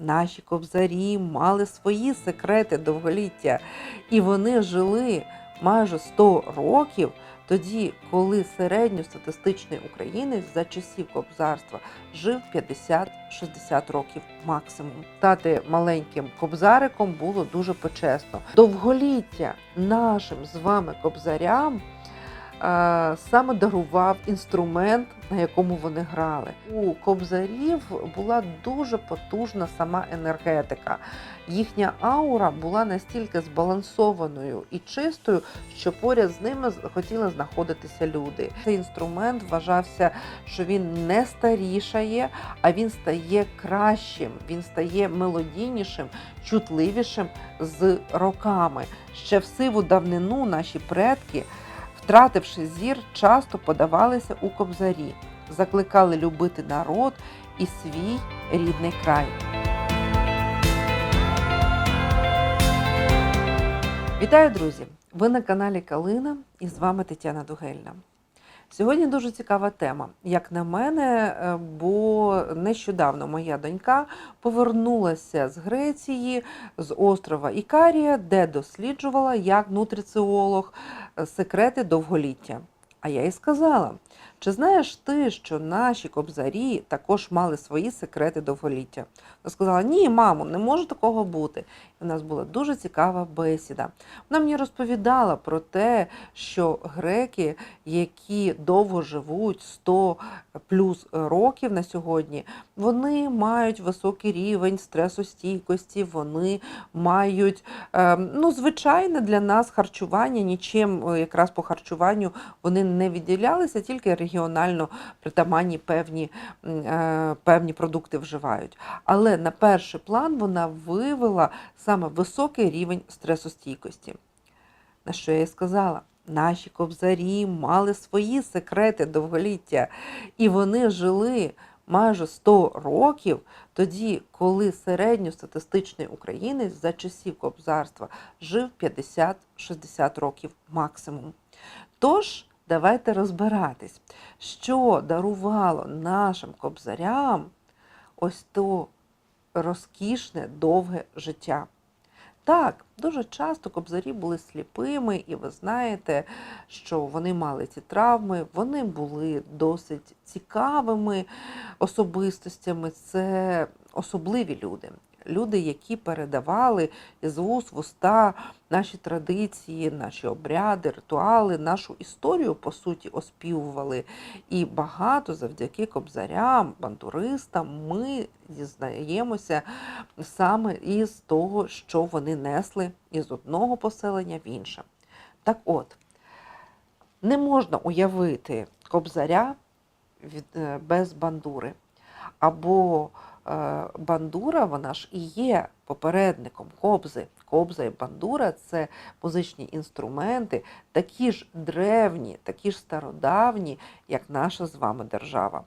Наші кобзарі мали свої секрети довголіття, і вони жили майже 100 років, тоді, коли середньостатистичний українець за часів кобзарства жив 50-60 років максимум. Стати маленьким кобзариком було дуже почесно. Довголіття нашим з вами кобзарям саме дарував інструмент, на якому вони грали. У кобзарів була дуже потужна сама енергетика. Їхня аура була настільки збалансованою і чистою, що поряд з ними хотіли знаходитися люди. Цей інструмент вважався, що він не старішає, а він стає кращим, він стає мелодійнішим, чутливішим з роками. Ще в сиву давнину наші предки втративши зір, часто подавалися у кобзарі, закликали любити народ і свій рідний край. Вітаю, друзі! Ви на каналі Калина і з вами Тетяна Дугельна. Сьогодні дуже цікава тема, як на мене, е, бо нещодавно моя донька повернулася з Греції, з острова Ікарія, де досліджувала як нутриціолог е, секрети довголіття. А я їй сказала: чи знаєш ти, що наші кобзарі також мали свої секрети довголіття? Вона сказала: Ні, мамо, не може такого бути. І в нас була дуже цікава бесіда. Вона мені розповідала про те, що греки, які довго живуть 100 плюс років на сьогодні, вони мають високий рівень стресостійкості, вони мають е, ну, звичайне для нас харчування, нічим е, якраз по харчуванню вони не відділялися, тільки регіонально притаманні певні, е, певні продукти вживають. Але на перший план вона вивела саме високий рівень стресостійкості. На що я їй сказала? Наші кобзарі мали свої секрети довголіття, і вони жили майже 100 років, тоді, коли середньостатистичний українець за часів кобзарства жив 50-60 років максимум. Тож, давайте розбиратись, що дарувало нашим кобзарям ось то розкішне, довге життя. Так, дуже часто кобзарі були сліпими, і ви знаєте, що вони мали ці травми, вони були досить цікавими особистостями. Це особливі люди. Люди, які передавали із вуст в уста наші традиції, наші обряди, ритуали, нашу історію, по суті, оспівували. І багато завдяки кобзарям, бандуристам ми дізнаємося саме із того, що вони несли із одного поселення в інше. Так от, не можна уявити кобзаря е, без бандури. Або бандура, вона ж і є попередником кобзи. Кобза і бандура це музичні інструменти, такі ж древні, такі ж стародавні, як наша з вами держава.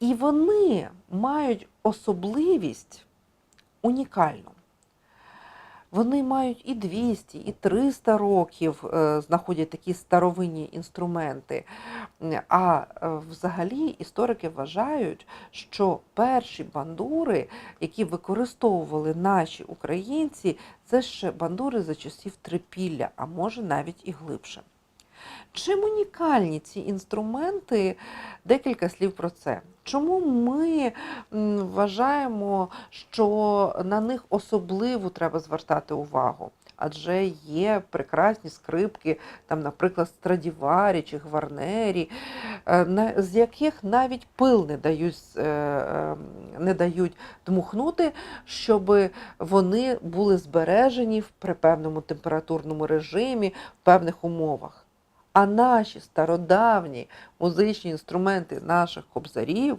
І вони мають особливість унікальну. Вони мають і 200, і 300 років е, знаходять такі старовинні інструменти. А е, взагалі історики вважають, що перші бандури, які використовували наші українці, це ще бандури за часів трипілля, а може навіть і глибше. Чим унікальні ці інструменти? Декілька слів про це. Чому ми вважаємо, що на них особливо треба звертати увагу? Адже є прекрасні скрипки, там, наприклад, Страдіварі чи Гварнері, е, з яких навіть пил не дають, е, е, не дають дмухнути, щоб вони були збережені в при певному температурному режимі, в певних умовах. А наші стародавні музичні інструменти наших кобзарів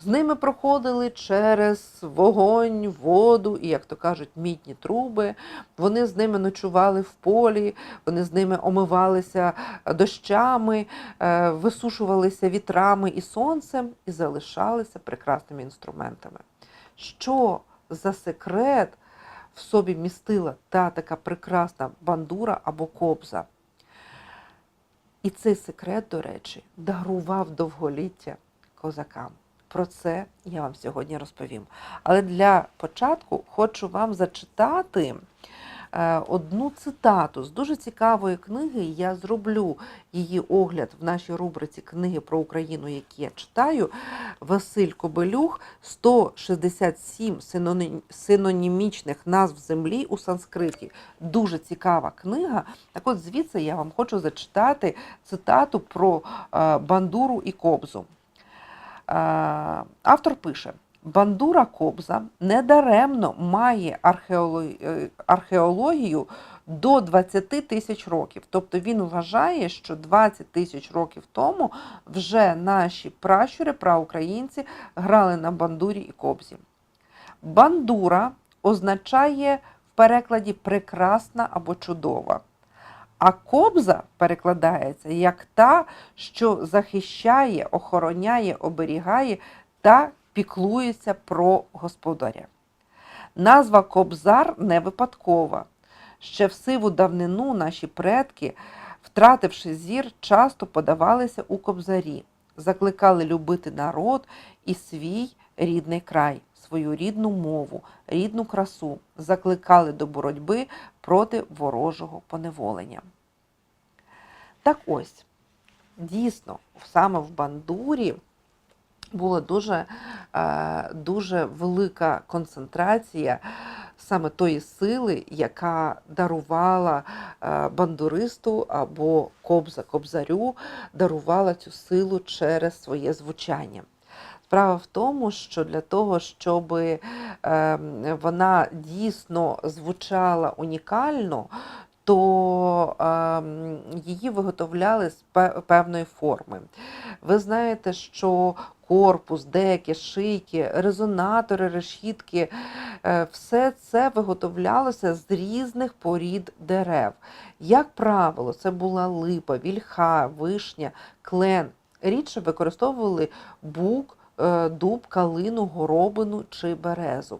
з ними проходили через вогонь, воду і, як то кажуть, мідні труби. Вони з ними ночували в полі, вони з ними омивалися дощами, е, висушувалися вітрами і сонцем і залишалися прекрасними інструментами. Що за секрет в собі містила та така прекрасна бандура або кобза? І цей секрет, до речі, дарував довголіття козакам. про це я вам сьогодні розповім. Але для початку хочу вам зачитати одну цитату з дуже цікавої книги. Я зроблю її огляд в нашій рубриці Книги про Україну, які я читаю. Василь Кобелюх 167 синонімічних назв землі у санскриті. Дуже цікава книга. Так от звідси я вам хочу зачитати цитату про е, бандуру і кобзу. Е, Автор пише: Бандура Кобза недаремно має е, археологію до 20 тисяч років. Тобто він вважає, що 20 тисяч років тому вже наші пращури, праукраїнці грали на бандурі і кобзі. Бандура означає в перекладі прекрасна або чудова. А кобза перекладається як та, що захищає, охороняє, оберігає та піклується про господаря. Назва Кобзар не випадкова. Ще в сиву давнину наші предки, втративши зір, часто подавалися у кобзарі, закликали любити народ і свій рідний край, свою рідну мову, рідну красу, закликали до боротьби проти ворожого поневолення. Так ось, дійсно, саме в Бандурі була дуже, е, дуже велика концентрація саме тої сили, яка дарувала е, бандуристу або кобза кобзарю, дарувала цю силу через своє звучання. Справа в тому, що для того, щоб е, вона дійсно звучала унікально, то ем, її виготовляли з певної форми. Ви знаєте, що корпус, деки, шийки, резонатори, решітки, е, все це виготовлялося з різних порід дерев. Як правило, це була липа, вільха, вишня, клен. Рідше використовували бук, е, дуб, калину, горобину чи березу.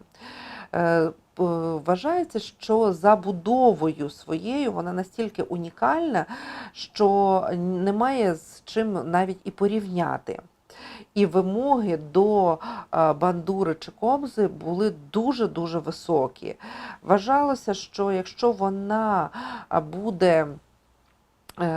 Е, Вважається, що забудовою своєю вона настільки унікальна, що немає з чим навіть і порівняти. І вимоги до е, бандури чи кобзи були дуже-дуже високі. Вважалося, що якщо вона буде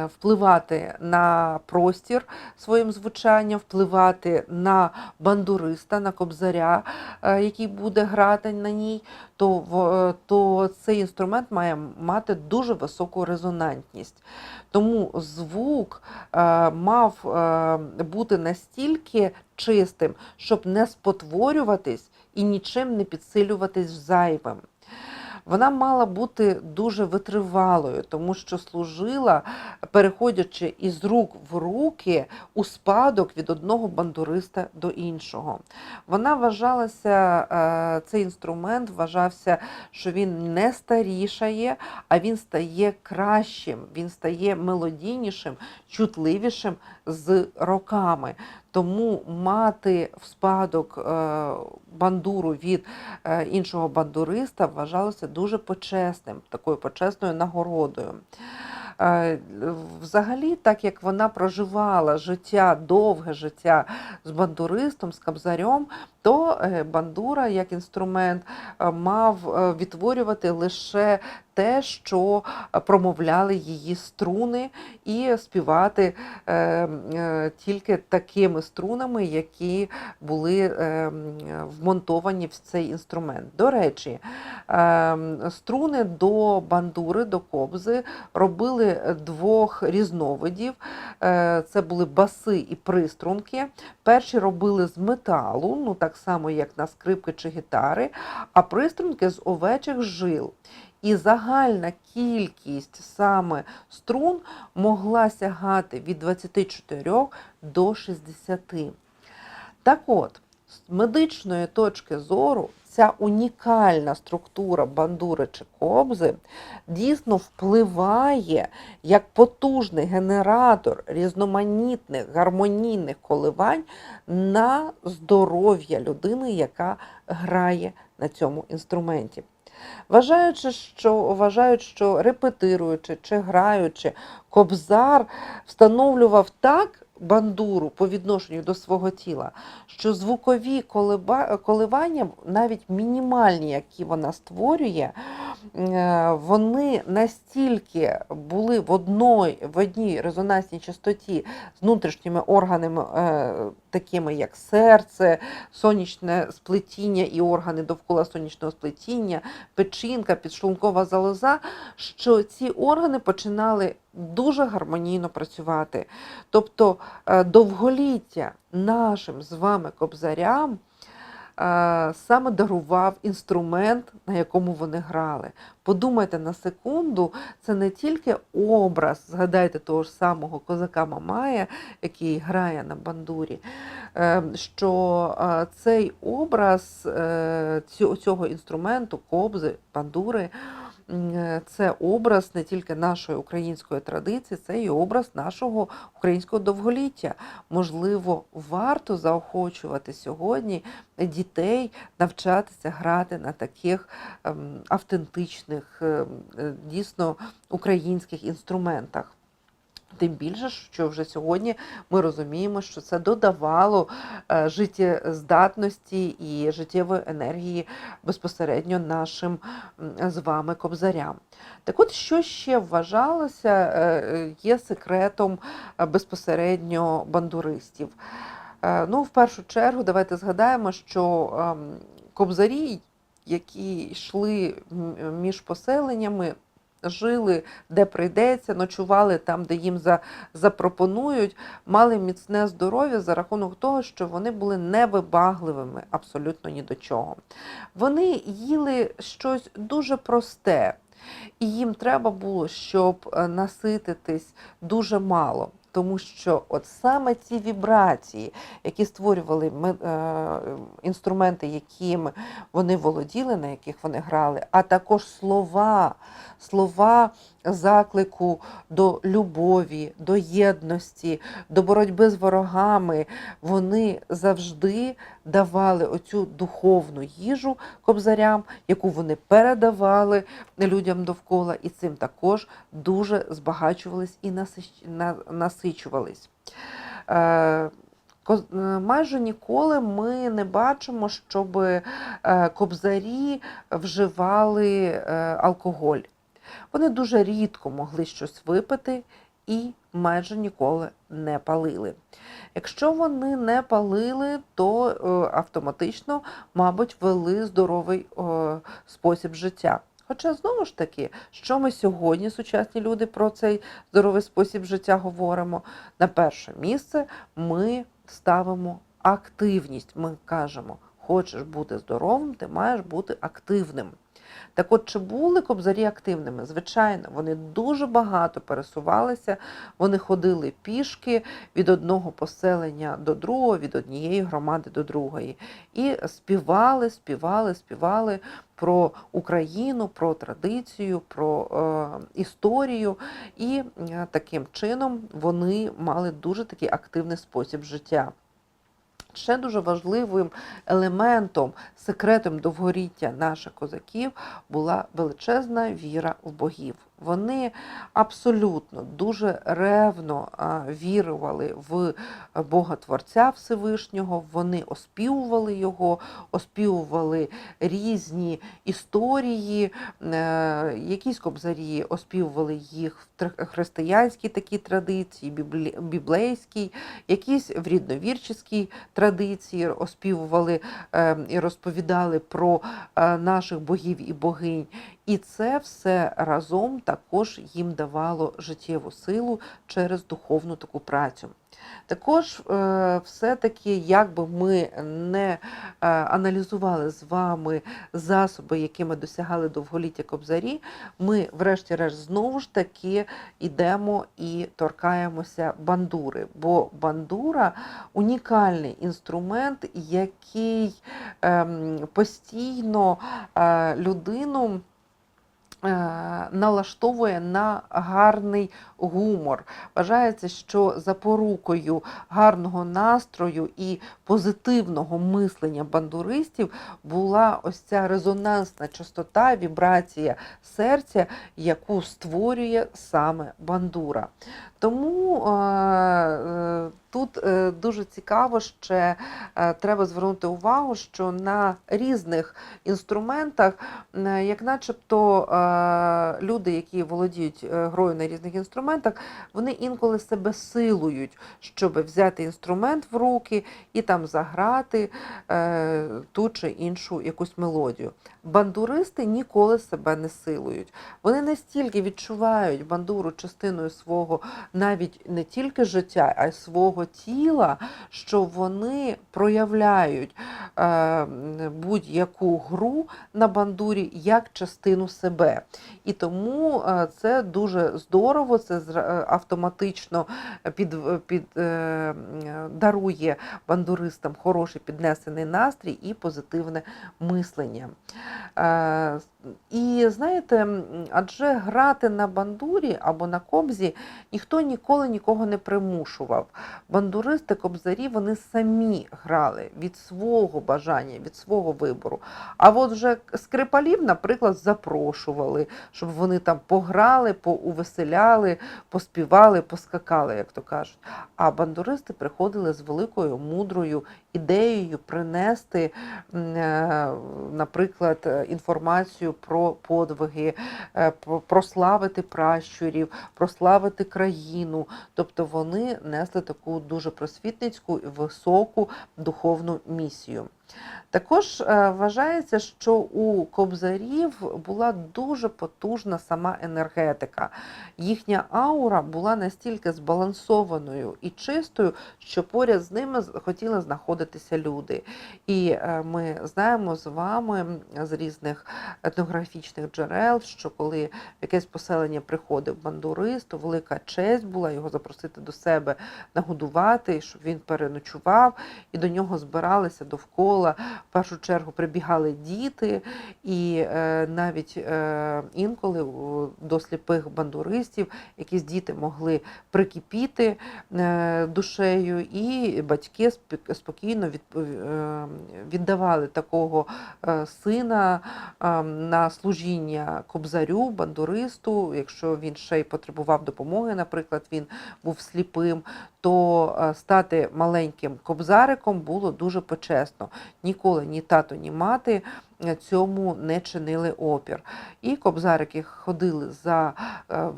впливати на простір своїм звучанням, впливати на бандуриста, на кобзаря, е, який буде грати на ній, то, е, то цей інструмент має мати дуже високу резонантність. Тому звук е, мав е, бути настільки чистим, щоб не спотворюватись і нічим не підсилюватись зайвим. Вона мала бути дуже витривалою, тому що служила, переходячи із рук в руки у спадок від одного бандуриста до іншого. Вона вважалася, е, цей інструмент вважався, що він не старішає, а він стає кращим, він стає мелодійнішим, чутливішим з роками. Тому мати в спадок е, бандуру від е, іншого бандуриста вважалося дуже почесним, такою почесною нагородою. Е, Взагалі, так як вона проживала життя, довге життя з бандуристом, з кабзарем, то бандура як інструмент мав відтворювати лише те, що е, промовляли її струни, і співати е, е, тільки такими струнами, які були вмонтовані в цей інструмент. До речі, струни до бандури, до кобзи робили двох різновидів. Це були баси і приструнки. Перші робили з металу, ну так само, як на скрипки чи гітари, а приструнки з овечих жил. І загальна кількість саме струн могла сягати від 24 до 60. Так от, з медичної точки зору, ця унікальна структура бандури чи кобзи дійсно впливає як потужний генератор різноманітних гармонійних коливань на здоров'я людини, яка грає на цьому інструменті. Вважаючи, що, вважають, що репетируючи чи граючи, кобзар встановлював так бандуру по відношенню до свого тіла, що звукові коливання, навіть мінімальні, які вона створює, вони настільки були в одній, в одній резонансній частоті з внутрішніми органами, е, такими як серце, сонячне сплетіння і органи довкола сонячного сплетіння, печінка, підшлункова залоза, що ці органи починали дуже гармонійно працювати. Тобто е, довголіття нашим з вами кобзарям е, саме дарував інструмент, на якому вони грали. Подумайте на секунду, це не тільки образ, згадайте того ж самого козака Мамая, який грає на бандурі, е, що е, цей образ е, цього інструменту, кобзи, бандури, е, це образ не тільки нашої української традиції, це і образ нашого українського довголіття. Можливо, варто заохочувати сьогодні дітей навчатися грати на таких ем, автентичних, ем, е, дійсно українських інструментах. Тим більше, що вже сьогодні ми розуміємо, що це додавало е, життєздатності і життєвої енергії безпосередньо нашим з вами кобзарям. Так от, що ще вважалося, е, є секретом е, безпосередньо бандуристів. Ну, в першу чергу, давайте згадаємо, що ем, кобзарі, які йшли між поселеннями, жили де прийдеться, ночували там, де їм за, запропонують, мали міцне здоров'я за рахунок того, що вони були невибагливими абсолютно ні до чого. Вони їли щось дуже просте, і їм треба було, щоб е, насититись дуже мало. Тому що от саме ці вібрації, які створювали е, інструменти, якими вони володіли, на яких вони грали, а також слова, слова заклику до любові, до єдності, до боротьби з ворогами, вони завжди давали оцю духовну їжу кобзарям, яку вони передавали людям довкола, і цим також дуже збагачувались і насичувались. Е, е, Майже ніколи ми не бачимо, щоб е, кобзарі вживали алкоголь. Вони дуже рідко могли щось випити і майже ніколи не палили. Якщо вони не палили, то е, автоматично, мабуть, вели здоровий е, спосіб життя. Хоча знову ж таки, що ми сьогодні, сучасні люди, про цей здоровий спосіб життя говоримо? На перше місце ми ставимо активність. Ми кажемо, хочеш бути здоровим, ти маєш бути активним. Так от, чи були кобзарі активними? Звичайно, вони дуже багато пересувалися, вони ходили пішки від одного поселення до другого, від однієї громади до другої. І співали, співали, співали про Україну, про традицію, про е, історію. І е, таким чином вони мали дуже такий активний спосіб життя. Ще дуже важливим елементом, секретом довгоріття наших козаків була величезна віра в богів. Вони абсолютно дуже ревно вірували в Бога Творця Всевишнього, вони оспівували його, оспівували різні історії, е, якісь кобзарі оспівували їх в християнській такій традиції, біблейській, якісь в рідновірчій традиції оспівували е, і розповідали про е, наших богів і богинь. І це все разом також їм давало життєву силу через духовну таку працю. Також е, все-таки, як би ми не е, аналізували з вами засоби, якими досягали довголіття кобзарі, ми, врешті-решт, знову ж таки йдемо і торкаємося бандури. Бо бандура унікальний інструмент, який ем, постійно е, людину налаштовує на гарний гумор. Вважається, що запорукою гарного настрою і позитивного мислення бандуристів була ось ця резонансна частота, вібрація серця, яку створює саме бандура. Тому е, е, тут е, дуже цікаво ще треба звернути увагу, що на різних інструментах, як начебто люди, які володіють грою на різних інструментах, вони інколи себе силують, щоб взяти інструмент в руки і там заграти е, ту чи іншу якусь мелодію. Бандуристи ніколи себе не силують. Вони настільки відчувають бандуру частиною свого навіть не тільки життя, а й свого тіла, що вони проявляють е, будь-яку гру на бандурі як частину себе. І тому е, це дуже здорово, це зра- е, автоматично під, під, е, дарує бандуристам хороший піднесений настрій і позитивне мислення. Е, І знаєте, адже грати на бандурі або на кобзі ніхто ніколи нікого не примушував. Бандуристи, кобзарі, вони самі грали від свого бажання, від свого вибору. А от вже скрипалів, наприклад, запрошували, щоб вони там пограли, поувеселяли, поспівали, поскакали, як то кажуть. А бандуристи приходили з великою мудрою ідеєю принести, е, наприклад, інформацію про подвиги, е, прославити пращурів, прославити країну. Тобто вони несли таку дуже просвітницьку і високу духовну місію. Також е, вважається, що у кобзарів була дуже потужна сама енергетика. Їхня аура була настільки збалансованою і чистою, що поряд з ними хотіли знаходитися люди. І е, ми знаємо з вами з різних етнографічних джерел, що коли в якесь поселення приходив бандурист, то велика честь була його запросити до себе нагодувати, щоб він переночував, і до нього збиралися довкола. В першу чергу прибігали діти, і е, навіть е, інколи до сліпих бандуристів якісь діти могли прикипіти е, душею, і батьки спокійно від, віддавали такого сина на служіння кобзарю, бандуристу, якщо він ще й потребував допомоги, наприклад, він був сліпим, то е, стати маленьким кобзариком було дуже почесно. Ніколи ні тато, ні мати е, цьому не чинили опір. І кобзарики ходили за е,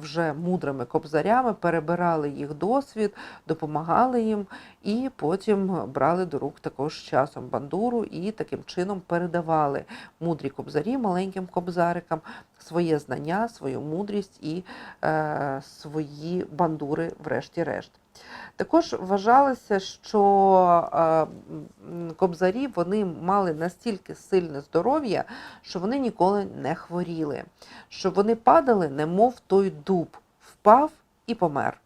вже мудрими кобзарями, перебирали їх досвід, допомагали їм, і потім брали до рук також часом бандуру і таким чином передавали мудрі кобзарі маленьким кобзарикам своє знання, свою мудрість і е, свої бандури, врешті-решт. Також вважалося, що е, кобзарі вони мали настільки сильне здоров'я, що вони ніколи не хворіли, що вони падали, немов той дуб, впав і помер.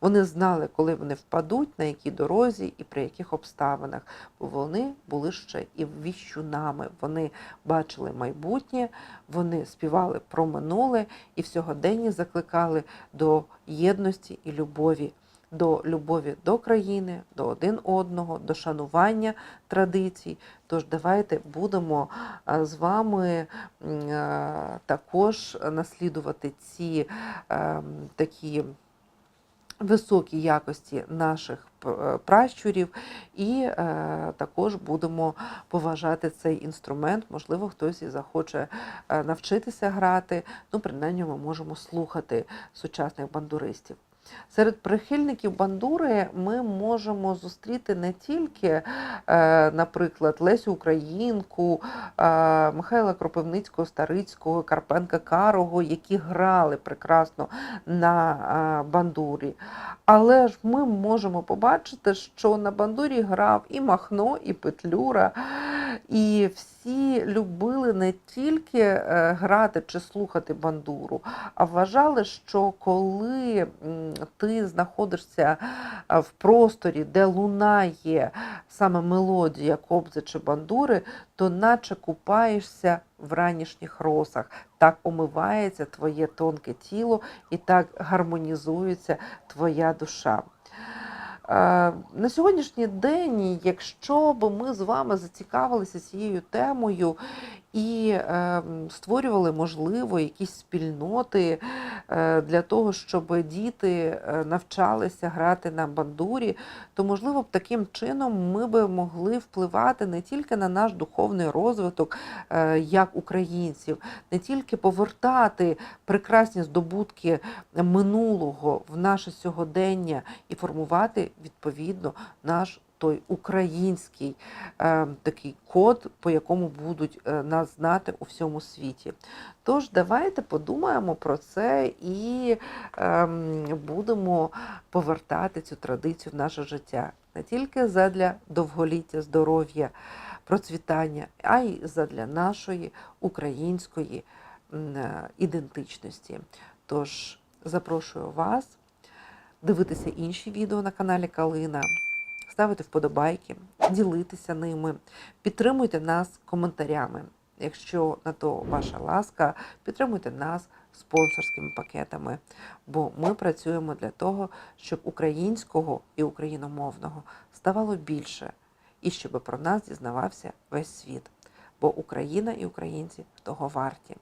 Вони знали, коли вони впадуть, на якій дорозі і при яких обставинах, бо вони були ще і віщунами. Вони бачили майбутнє, вони співали про минуле і в сьогоденні закликали до єдності і любові. До любові до країни, до один одного, до шанування традицій. Тож давайте будемо з вами також наслідувати ці ем, такі високі якості наших е, пращурів, і е, також будемо поважати цей інструмент. Можливо, хтось і захоче е, навчитися грати. Ну, принаймні, ми можемо слухати сучасних бандуристів. Серед прихильників бандури ми можемо зустріти не тільки, е, наприклад, Лесю Українку, е, Михайла Кропивницького, Старицького, Карпенка Карого, які грали прекрасно на е, бандурі. Але ж ми можемо побачити, що на бандурі грав і Махно, і Петлюра, і всі. Всі любили не тільки е, грати чи слухати бандуру, а вважали, що коли ти знаходишся е, в просторі, де лунає саме мелодія кобзи чи бандури, то наче купаєшся в ранішніх росах. Так омивається твоє тонке тіло і так гармонізується твоя душа. Е, На сьогоднішній день, якщо б ми з вами зацікавилися цією темою і е, створювали, можливо, якісь спільноти е, для того, щоб діти е, навчалися грати на бандурі, то, можливо, таким чином ми би могли впливати не тільки на наш духовний розвиток е, як українців, не тільки повертати прекрасні здобутки минулого в наше сьогодення і формувати відповідно наш той український е, такий код, по якому будуть е, нас знати у всьому світі. Тож давайте подумаємо про це і ем, будемо повертати цю традицію в наше життя не тільки задля довголіття, здоров'я, процвітання, а й задля нашої української е, ідентичності. Тож запрошую вас дивитися інші відео на каналі Калина, ставити вподобайки, ділитися ними, підтримуйте нас коментарями. Якщо на то ваша ласка, підтримуйте нас спонсорськими пакетами, бо ми працюємо для того, щоб українського і україномовного ставало більше, і щоб про нас дізнавався весь світ. Бо Україна і українці того варті.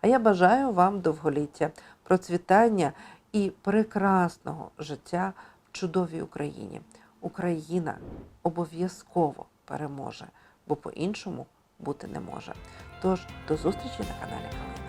А я бажаю вам довголіття, процвітання і прекрасного життя в чудовій Україні. Україна обов'язково переможе, бо по-іншому бути не може. Тож до зустрічі на каналі Калина.